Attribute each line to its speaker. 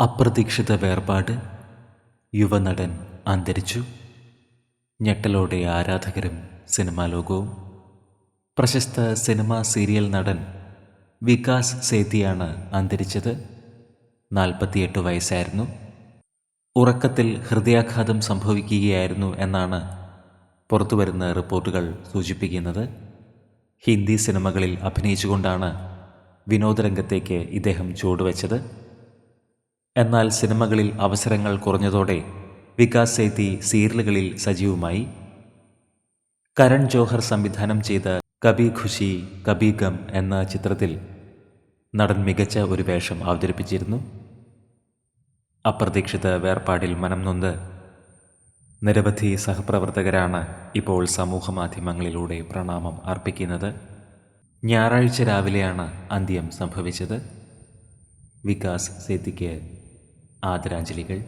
Speaker 1: അപ്രതീക്ഷിത വേർപാട് യുവനടൻ അന്തരിച്ചു. ഞെട്ടലോടെ ആരാധകരും സിനിമാ ലോകവും. പ്രശസ്ത സിനിമാ സീരിയൽ നടൻ വികാസ് സേതിയാണ് അന്തരിച്ചത്. നാൽപ്പത്തിയെട്ട് വയസ്സായിരുന്നു. ഉറക്കത്തിൽ ഹൃദയാഘാതം സംഭവിക്കുകയായിരുന്നു എന്നാണ് പുറത്തുവരുന്ന റിപ്പോർട്ടുകൾ സൂചിപ്പിക്കുന്നത്. ഹിന്ദി സിനിമകളിൽ അഭിനയിച്ചുകൊണ്ടാണ് വിനോദരംഗത്തേക്ക് ഇദ്ദേഹം ചുവടുവെച്ചത്. എന്നാൽ സിനിമകളിൽ അവസരങ്ങൾ കുറഞ്ഞതോടെ വികാസ് സേത്തി സീരിയലുകളിൽ സജീവമായി. കരൺ ജോഹർ സംവിധാനം ചെയ്ത കബി ഖുഷി കബി ഗം എന്ന ചിത്രത്തിൽ നടൻ മികച്ച ഒരു വേഷം അവതരിപ്പിച്ചിരുന്നു. അപ്രതീക്ഷിത വേർപാടിൽ മനം നൊന്ത് നിരവധി സഹപ്രവർത്തകരാണ് ഇപ്പോൾ സമൂഹ മാധ്യമങ്ങളിലൂടെ പ്രണാമം അർപ്പിക്കുന്നത്. ഞായറാഴ്ച രാവിലെയാണ് അന്ത്യം സംഭവിച്ചത്. വികാസ് സേത്തിക്ക് ആദരാഞ്ജലികൾ.